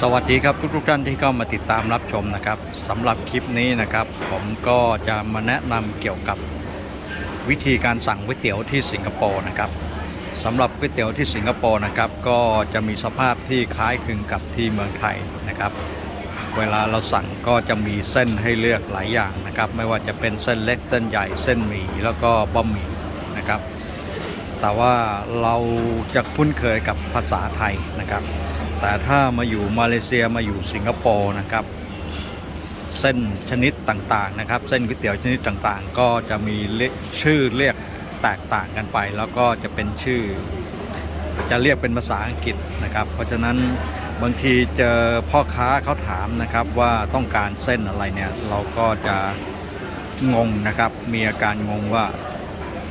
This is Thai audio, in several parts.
สวัสดีครับทุกๆท่านที่เข้ามาติดตามรับชมนะครับสำหรับคลิปนี้นะครับ ผมก็จะมาแนะนำเกี่ยวกับวิธีการสั่งก๋วยเตี๋ยวที่สิงคโปร์นะครับสำหรับก๋วยเตี๋ยวที่สิงคโปร์นะครับ ก็จะมีสภาพที่คล้ายคลึงกับที่เมืองไทยนะครับ เวลาเราสั่งก็จะมีเส้นให้เลือกหลายอย่างนะครับ ไม่ว่าจะเป็นเส้นเล็กเส้นใหญ่เส้นหมี่แล้วก็บะหมี่นะครับ แต่ว่าเราจะคุ้นเคยกับภาษาไทยนะครับ แต่ถ้ามาอยู่มาเลเซียมาอยู่สิงคโปร์นะครับ เส้นชนิดต่างๆนะครับ เส้นก๋วยเตี๋ยวชนิดต่างๆ ก็จะมีเรียกชื่อเรียกแตกต่างกันไป แล้วก็จะเป็นชื่อ จะเรียกเป็นภาษาอังกฤษนะครับ เพราะฉะนั้นบางทีเจอพ่อค้าเขาถามนะครับว่าต้องการเส้นอะไรเนี่ยเราก็จะงงนะครับ มีอาการงงว่า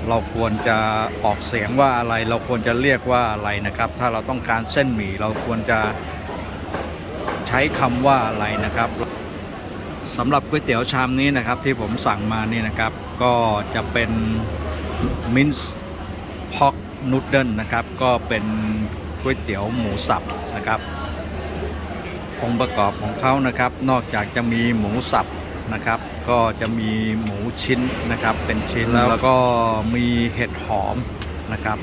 เราควรจะออกเสียงว่าอะไรเราควรจะเรียกว่าอะไรนะครับ ถ้าเราต้องการเส้นหมี่เราควรจะใช้คำว่าอะไรนะครับสำหรับก๋วยเตี๋ยวชามนี้นะครับที่ผมสั่งมานี่นะครับ ก็จะเป็นมินส์พอกนูดเดิลนะครับ ก็เป็นก๋วยเตี๋ยวหมูสับนะครับองค์ประกอบของเขานะครับ นอกจากจะมีหมูสับ นะครับ ก็จะมีหมูชิ้นนะครับเป็นชิ้นแล้วก็มีเห็ดหอมนะครับ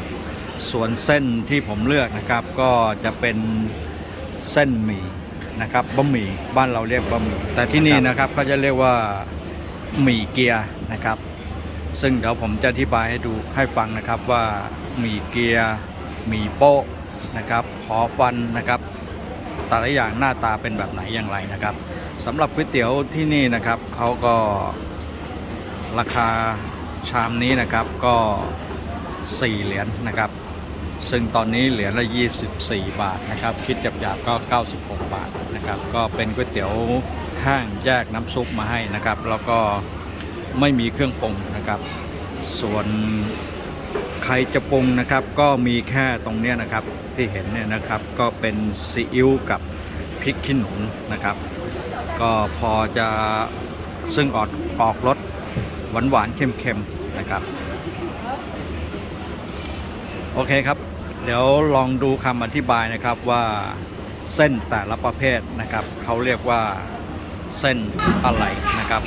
ส่วนเส้นที่ผมเลือกนะครับก็จะเป็นเส้นหมี่นะครับบะหมี่บ้านเราเรียกบะหมี่แต่ที่นี่นะครับก็จะเรียกว่าหมี่เกียร์นะครับ ซึ่งเดี๋ยวผมจะอธิบายให้ดูให้ฟังนะครับว่าหมี่เกียร์หมี่โป๊ะนะครับหอฟันนะครับ แต่ละอย่างหน้าตาเป็นแบบไหนอย่างไรนะครับ สำหรับก๋วยเตี๋ยวที่นี่นะครับเขาก็ราคาชามนี้นะครับก็ 4 เหรียญนะครับ ซึ่งตอนนี้เหรียญละ 24 บาทนะครับ คิดหยาบๆก็ 96 บาทนะครับ ก็เป็นก๋วยเตี๋ยวห้งแยกน้ำซุปมาให้นะครับ แล้วก็ไม่มีเครื่องปรุงนะครับ ส่วนใครจะปรุงนะครับ ก็มีแค่ตรงนี้นะครับที่เห็นเนี่ยนะครับก็เป็นซีอิ๊วกับพริกขี้หนูนะครับ ก็พอจะซึ่งออกออกรสหวานๆเค็มๆนะครับ โอเคครับ เดี๋ยวลองดูคำอธิบายนะครับว่าเส้นแต่ละประเภทนะครับ เขาเรียกว่าเส้นอะไรนะครับ